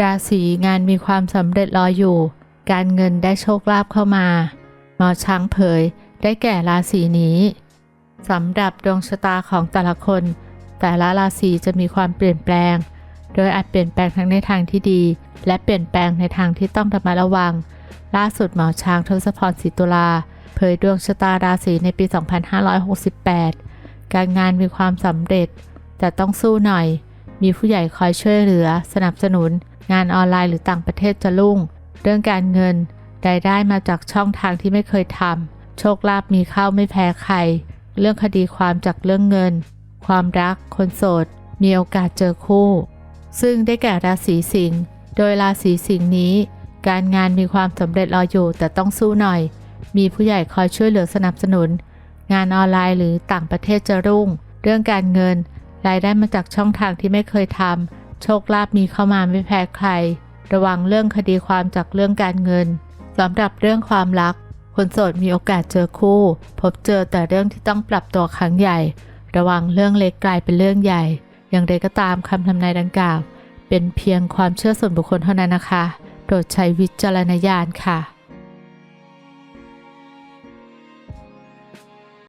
ราศีงานมีความสำเร็จรออยู่ การเงินได้โชคลาภเข้ามา หมอช้างเผยได้แก่ราศีนี้สำหรับดวงชะตาของแต่ละคน แต่ละราศีจะมีความเปลี่ยนแปลง โดยอาจเปลี่ยนแปลงทั้งในทางที่ดี และเปลี่ยนแปลงในทางที่ต้องระมัดระวัง ล่าสุดหมอช้างทศพรศรีตุลา เผยดวงชะตาราศีในปี 2568 การงานมีความสำเร็จแต่ต้องสู้หน่อย มีผู้ใหญ่คอยช่วยเหลือ สนับสนุน งานออนไลน์หรือต่างประเทศจะรุ่ง เรื่องการเงินรายได้มาจากช่องทางที่ไม่เคยทำโชคลาภมีเข้าไม่แพ้ใคร เรื่องคดีความจากเรื่องเงิน ความรัก คนโสด มีโอกาสเจอคู่ ซึ่งได้แก่ราศีสิงห์โดยราศีสิงห์นี้ การงานมีความสำเร็จรออยู่แต่ต้องสู้หน่อย มีผู้ใหญ่คอยช่วยเหลือสนับสนุน งานออนไลน์หรือต่างประเทศจะรุ่ง เรื่องการเงิน รายได้มาจากช่องทางที่ไม่เคยทำ โชคลาภมีเข้ามาไม่แพ้ใคร ระวังเรื่องคดีความจากเรื่องการเงินสำหรับเรื่องความรัก คนโสดมีโอกาสเจอคู่ พบเจอแต่เรื่องที่ต้องปรับตัวครั้งใหญ่ ระวังเรื่องเล็กกลายเป็นเรื่องใหญ่ อย่างไรก็ตามคำทำนายดังกล่าว เป็นเพียงความเชื่อส่วนบุคคลเท่านั้นนะคะ โปรดใช้วิจารณญาณค่ะ